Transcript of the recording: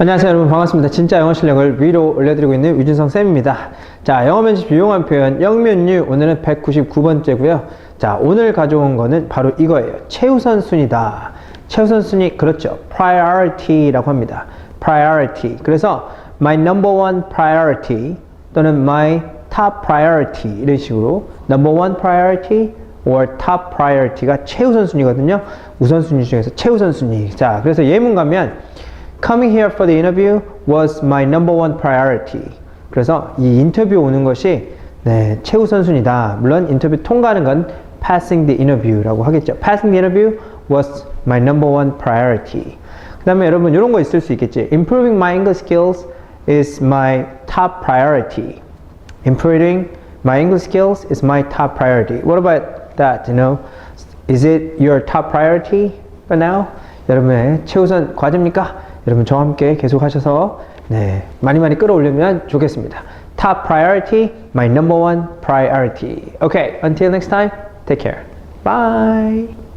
안녕하세요 여러분. 반갑습니다. 진짜 영어 실력을 위로 올려드리고 있는 유진성 쌤입니다. 자 영어 면접 유용한 표현 영면유. 오늘은 199번째고요. 자 오늘 가져온 거는 바로 이거예요. 최우선 순위다. 최우선 순위 그렇죠. priority라고 합니다. priority. 그래서 my number one priority 또는 my top priority 이런 식으로 number one priority or top priority가 최우선 순위거든요. 우선순위 중에서 최우선 순위. 자 그래서 예문 가면 Coming here for the interview was my number one priority. 그래서 이 인터뷰 오는 것이 네, 최우선순위다. 물론 인터뷰 통과하는 건 passing the interview라고 하겠죠. Passing the interview was my number one priority. 그 다음에 여러분 이런 거 있을 수 있겠지. Improving my English skills is my top priority. Improving my English skills is my top priority. What about that? You know, is it your top priority for now? 여러분의 최우선 과제입니까? 여러분 저와 함께 계속 하셔서 네, 많이 많이 끌어올리면 좋겠습니다. Top priority, my number one priority. Okay, until next time, take care. Bye.